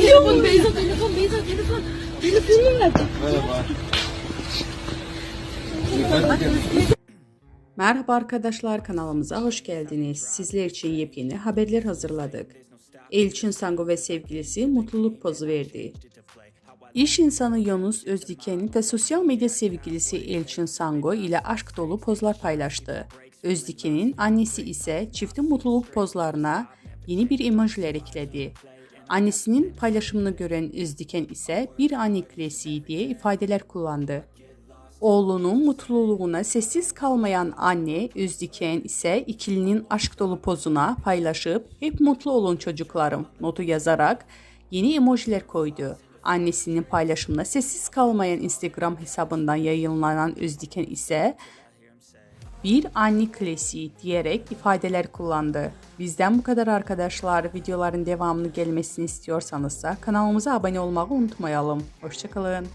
telefon, telefon. Merhaba arkadaşlar kanalımıza hoş geldiniz. Sizler için yepyeni haberler hazırladık. Elçin Sango ve sevgilisi mutluluk pozu verdi. İş insanı Yunus Özdiken ve sosyal medya sevgilisi Elçin Sango ile aşk dolu pozlar paylaştı. Özdiken'in annesi ise çiftin mutluluk pozlarına yeni bir emojiler ekledi. Annesinin paylaşımını gören Özdiken ise bir anne klasiği diye ifadeler kullandı. Oğlunun mutluluğuna sessiz kalmayan anne Özdiken ise ikilinin aşk dolu pozuna paylaşıp hep mutlu olun çocuklarım notu yazarak yeni emojiler koydu. Annesinin paylaşımına sessiz kalmayan Instagram hesabından yayınlanan Özdiken ise bir anne klasiği diyerek ifadeler kullandı. Bizden bu kadar arkadaşlar. Videoların devamını gelmesini istiyorsanız kanalımıza abone olmayı unutmayalım. Hoşçakalın.